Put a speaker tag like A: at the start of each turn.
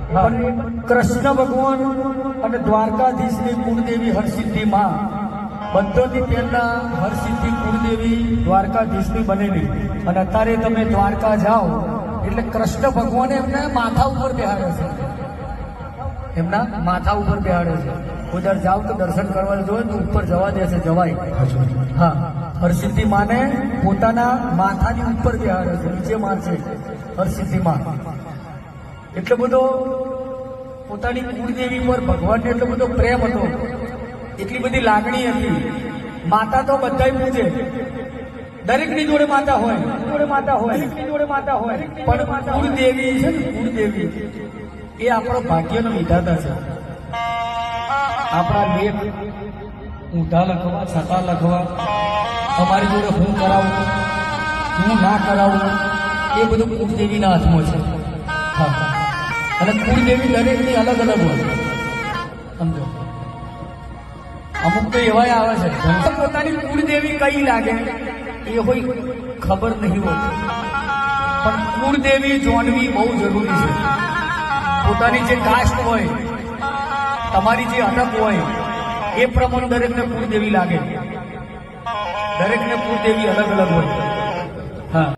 A: કૃષ્ણ ભગવાન અને દ્વારકાધીશની કુળદેવી હરસિદ્ધિ માં બધાથી પહેલા હરસિદ્ધિ કુળદેવી દ્વારકાધીશની બનેલી. અને અત્યારે તમે દ્વારકા જાઓ એટલે કૃષ્ણ ભગવાને એમને માથા ઉપર બેહાડે છે. એમના માથા ઉપર બેહાડે છે. ઉધર જાઓ તો દર્શન કરવા જોઈએ તો ઉપર જવા દેશે જવાય. હા હરસિદ્ધિ માને પોતાના માથાની ઉપર બેહાડે છે નીચે મારશે હરસિદ્ધિ માં એટલો બધો પોતાની કુળદેવી પર ભગવાનને એટલો બધો પ્રેમ હતો. એટલી બધી લાગણી હતી. માતા તો બધાય પૂજે. દરેકની જોડે માતા હોય. જોડે માતા હોય જોડે માતા હોય. પણ કુળદેવી છે ને, કુળદેવી, એ આપણો ભાગ્યનો વિધાતા છે. આપણા લેખ ઊંધા લખવા, છતા લખવા, અમારી જોડે હું કરાવું, હું ના કરાવું, એ બધું કુળદેવીના હાથમાં છે. હા. અને કુળદેવી દરેકની અલગ અલગ હોય. સમજો? અમુક તો એવા આવે છે. પોતાની કુળદેવી કઈ લાગે, એ હોય ખબર નહીં હોતી પણ કુળદેવી જોડવી બહુ જરૂરી છે. પોતાની જે કાસ્ટ હોય, તમારી જે અટક હોય, એ પ્રમાણે દરેકને કુળદેવી લાગે. દરેકને કુળદેવી અલગ અલગ હોય. હા.